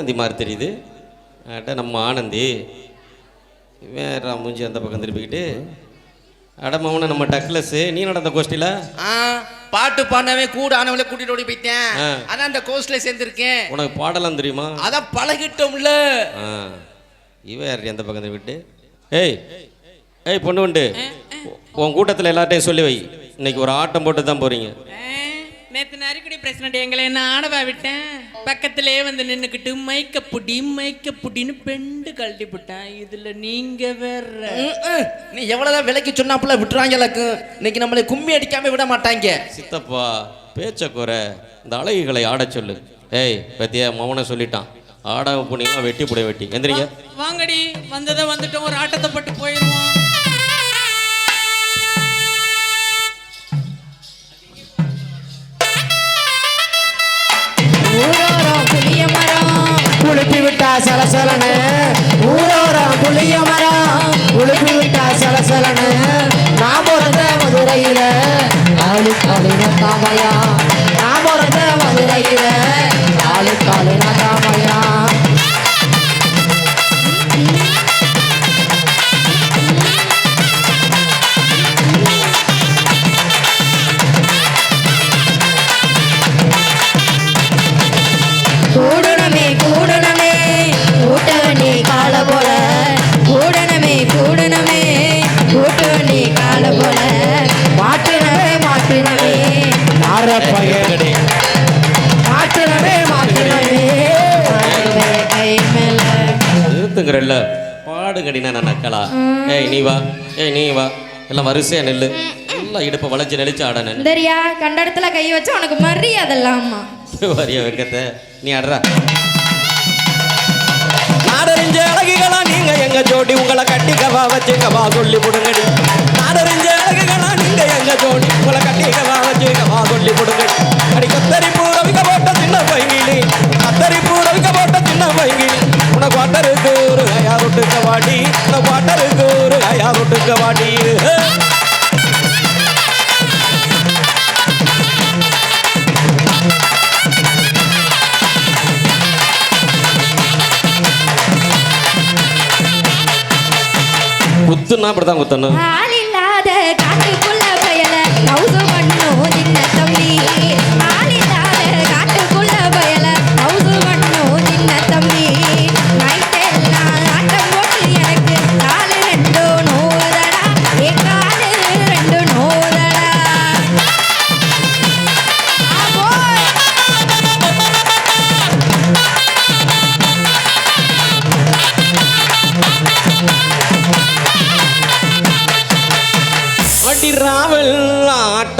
ஆனந்தி மாதிரி தெரியுது. அட நம்ம ஆனந்தி. வேற மூஞ்சி அந்த பக்கம் திருப்பிக்கிட்டு அட மவன நம்ம டக்லஸ்ஸு நீ நடந்த கோஷ்டியில்? ஆ பாட்டு பாடினவே கூட ஆனவளை கூட்டிட்டு ஓடி போயிட்டேன். அதான் அந்த கோர்ஸ்ல சேர்ந்திருக்கேன். உனக்கு பாடலாம் தெரியுமா? அதான் பழகிட்டோம்ல. ஆ. இவ யார் எந்த பக்கம் திருப்பிட்டு ஏய் ஏய் பொண்ணு உண்டு. உன் கூட்டத்தில் எல்லார்ட்டையும் சொல்லி வை. இன்னைக்கு ஒரு ஆட்டம் போட்டு தான் போறீங்க நேத்து நரிக்குடி பிரசிடண்ட் எங்களை என்ன ஆடவா விட்டேன்? பக்கத்திலே வந்து நின்னுக்கிட்டு மைக்க புடி மைக்க புடின்னு பெண்டு கழட்டி விட்டேன் இதுல நீங்க வேற. நீ எவ்வளவுதான் விலைக்கு சொன்னாப்புல விட்டுறாங்க எனக்கு. இன்னைக்கு நம்மளை கும்மி அடிக்காம விட மாட்டாங்க. சித்தப்பா பேச்ச குறை. இந்த அழகிகளை ஆடச் சொல்லு. ஏய் பத்தியா மவனை சொல்லிட்டான். ஆட புண்ணியமா வெட்டி புடைய வெட்டி. எந்திரிங்க. வாங்கடி. வந்ததை வந்துட்டோம். ஒரு ஆட்டத்தை பட்டு போயிருவோம் விட்டா சலசலனு ஊரோரம் புளிய மரம். உழுப்பி விட்டா சலசலனு நான் பிறந்த மதுரையில ஆளு காலின தாமையா நான் பிறந்த மதுரையில ஆளு காலின தாமையா நிறுத்துங்கிறல்ல பாடுங்கடினா நான் நக்கலா ஏய் நீ வா. ஏய் நீ வா. எல்லாம் வரிசையா நெல்லு. எல்லாம் இடுப்பை வளைச்சு நெளிச்சு ஆட நின்னு சரியா கண்ட இடத்துல கை வச்சு உனக்கு மரியாதை இல்லாமா வரிய வெக்கத்தை. நீ ஆடுறா. நாடறிஞ்ச அழகுகளா நீங்க எங்க ஜோடி? உங்களை கட்டிக்கவா வச்சுக்கவா சொல்லி புடுங்கடி. நாடறிஞ்ச அழகுகளா நீங்க எங்க ஜோடி? உங்களை கட்டிக்கவா வச்சுக்கவா சொல்லி புடுங்கடி. அடி கத்தரி பூரவிக்க போட்ட சின்ன பைங்கிலி கத்தரி பூரவிக்க போட்ட சின்ன பைங்கிலி உனக்கு வாட்டருக்கு ஒரு ஒட்டுக்க வாடி. உனக்கு வாட்டருக்கு ஒரு ஐயா ஒட்டுக்க வாடி. குத்துனா அப்படிதான் குத்தணும். ஆள் இல்லாத காட்டு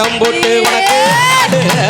ஆட்டம் போட்டு உனக்கு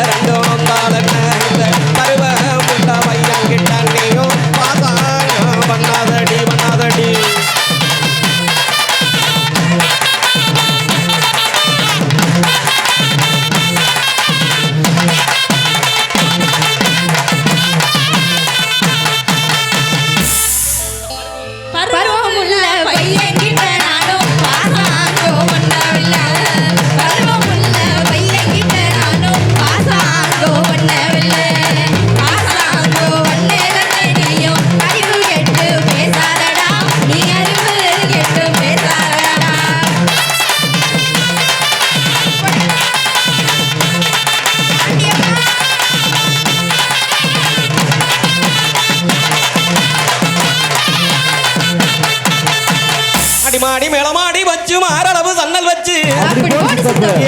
வச்சு.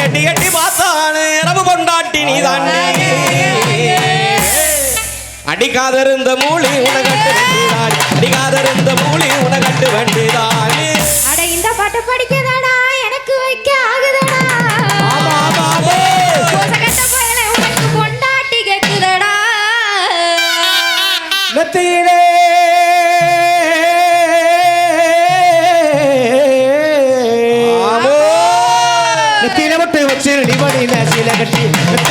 எட்டி எட்டி பார்த்தானு இரவு கொண்டாட்டி நீ தாண்டி அடிக்காதிருந்த மூலி உனகட்டு வேண்டிதாடி அடிக்காதிருந்த மூலி உனகட்டு வேண்டிதானே. அட இந்த பாட்டை படிக்கதாடா கட்டி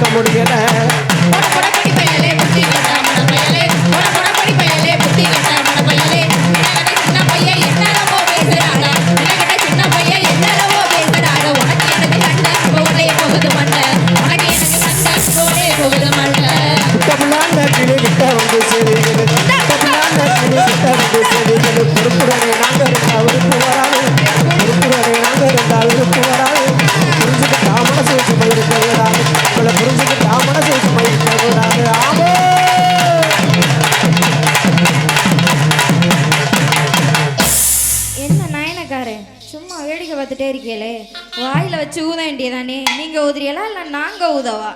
comunicará வேடிக்கை பார்த்துட்டே இருக்கீங்களே வாயில் வச்சு ஊத வேண்டியதானே? நீங்கள் ஊதுறீங்களா இல்லை நாங்கள் ஊதவா?